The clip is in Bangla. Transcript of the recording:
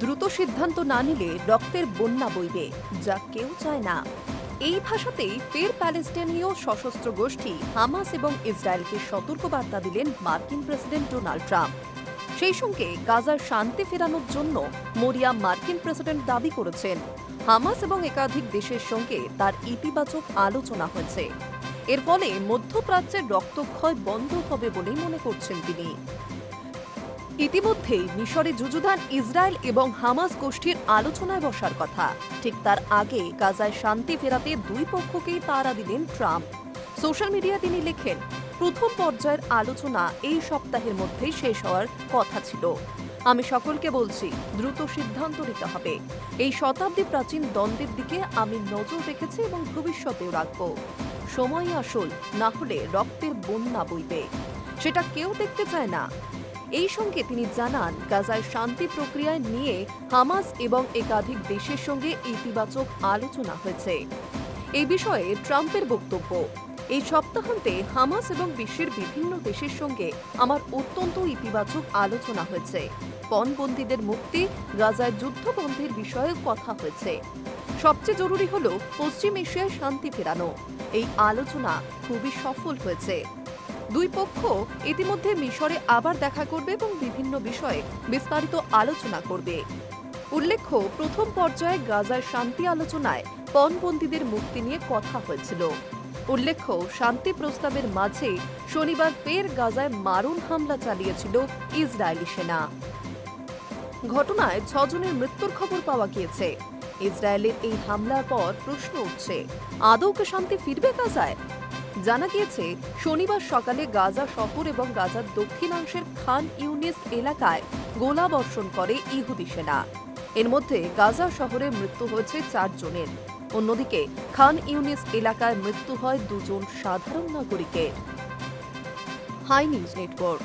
দ্রুত সিদ্ধান্ত না নিলে রক্তের বন্যা বইবে, যা কেউ চায় না। এই ভাষাতেই ফের প্যালেস্টাইনীয় সশস্ত্র গোষ্ঠী হামাস এবং ইসরায়েলকে সতর্কবার্তা দিলেন মার্কিন প্রেসিডেন্ট ডোনাল্ড ট্রাম্প। সেই সঙ্গে গাজার শান্তি ফেরানোর জন্য মরিয়া মার্কিন প্রেসিডেন্ট দাবি করেছেন। হামাস এবং একাধিক দেশের সঙ্গে তার ইতিবাচক আলোচনা হয়েছে। এর ফলে মধ্যপ্রাচ্যের রক্তক্ষয় বন্ধ হবে বলেই মনে করছেন তিনি। ইতিমধ্যেই মিশরে যুযুধান ইসরায়েল এবং হামাস গোষ্ঠীর আলোচনায় বসার কথা। ঠিক তার আগে গাজায় শান্তি ফেরাতে দুই পক্ষকেই তাড়া দিলেন ট্রাম্প। সোশ্যাল মিডিয়ায় তিনি লেখেন, প্রথম পর্যায়ের আলোচনা এই সপ্তাহের মধ্যেই শেষ হওয়ার কথা ছিল। আমি সকলকে বলছি, দ্রুত সিদ্ধান্ত নিতে হবে। এই শতাব্দী প্রাচীন দ্বন্দ্বের দিকে আমি নজর রেখেছি এবং ভবিষ্যতেও রাখব। সময় আসল না হলে রক্তের বন্যা বইবে। সেটা কেউ দেখতে চায় না। এই সঙ্গে তিনি জানান, গাজায় শান্তি প্রক্রিয়ায় নিয়ে হামাস এবং একাধিক দেশের সঙ্গে ইতিবাচক আলোচনা হয়েছে। এই বিষয়ে ট্রাম্পের বক্তব্য, এই সপ্তাহান্তে হামাস এবং বিশ্বের বিভিন্ন দেশের সঙ্গে আমার অত্যন্ত ইতিবাচক আলোচনা হয়েছে। পণবন্দীদের মুক্তি, গাজায় যুদ্ধবন্ধের বিষয়ে কথা হয়েছে। সবচেয়ে জরুরি হল পশ্চিম এশিয়ায় শান্তি ফেরানো। এই আলোচনা খুবই সফল হয়েছে। দুই পক্ষ ইতিমধ্যে মিশরে আবার দেখা করবে এবং বিভিন্ন বিষয়ে বিস্তারিত আলোচনা করবে। উল্লেখ্য, প্রথম পর্যায়ে গাজার শান্তি আলোচনায় পণবন্দীদের মুক্তি নিয়ে কথা হয়েছিল। উল্লেখ্য, শান্তি প্রস্তাবের মাঝে শনিবার ফের গাজায় মারুন হামলা চালিয়েছিল ইসরায়েলি সেনা। ঘটনায় ছজনের মৃত্যুর খবর পাওয়া গিয়েছে। ইসরায়েলের এই হামলার পর প্রশ্ন উঠছে, আদৌ কি শান্তি ফিরবে গাজায়? জানা গিয়েছে, শনিবার সকালে গাজা শহর এবং গাজার দক্ষিণাংশের খান ইউনিস এলাকায় গোলা বর্ষণ করে ইহুদি সেনা। এর মধ্যে গাজা শহরে মৃত্যু হয়েছে চারজনের। অন্যদিকে, খান ইউনিস এলাকায় মৃত্যু হয় দুজন সাধারণ নাগরিকের। Hi news network.